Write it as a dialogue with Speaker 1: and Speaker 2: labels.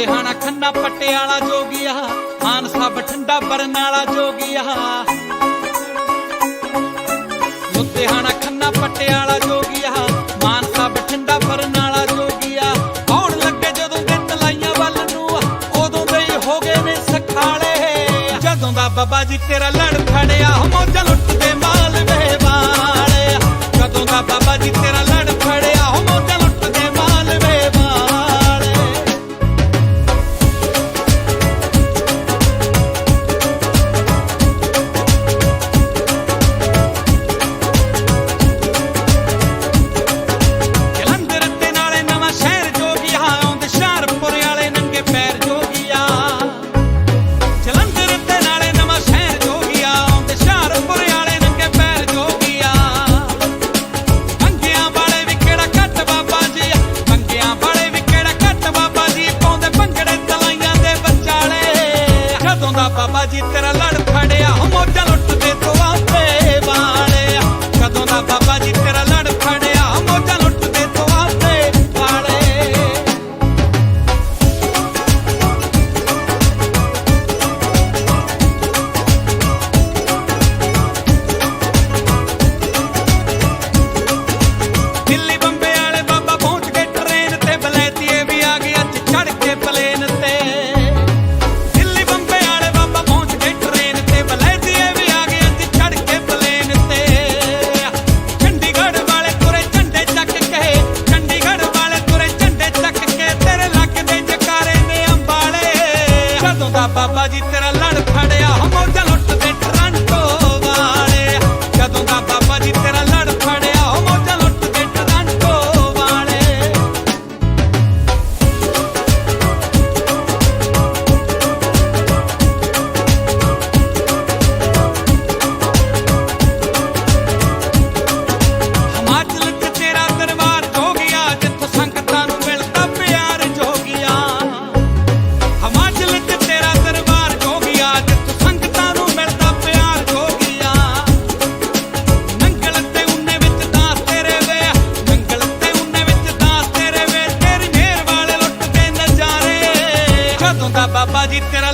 Speaker 1: ਲੁਧਿਆਣਾ ਖੰਨਾ ਪਟਿਆਲਾ ਜੋਗੀਆ। ਮਾਨਸਾ ਬਠਿੰਡਾ ਬਰਨਾਲਾ ਜੋਗੀਆ। ਲੁਧਿਆਣਾ ਖੰਨਾ ਪਟਿਆਲਾ ਜੋਗੀਆ। ਮਾਨਸਾ ਬਠਿੰਡਾ ਬਰਨਾਲਾ ਜੋਗੀਆ। ਆਉਣ ਲੱਗੇ ਜਦੋਂ ਗਿੱਤ ਲਾਈਆਂ ਵੱਲ ਨੂੰ? ਉਦੋਂ ਦੇ ਹੀ ਹੋ ਗਏ ਨੇ ਸਖਾਲੇ। ਜਦੋਂ ਦਾ ਬਾਬਾ ਜੀ ਤੇਰਾ ਲੜ ਖੜਿਆ, ਮੋਜਾਂ ਲੁੱਟਦੇ बाबाजी तेरा लाड ਜਦੋਂ ਦਾ ਬਾਬਾ ਜੀ ਤੇਰਾ ਤੋਂ ਦਾ ਬਾਬਾ ਜੀ ਤੇਰਾ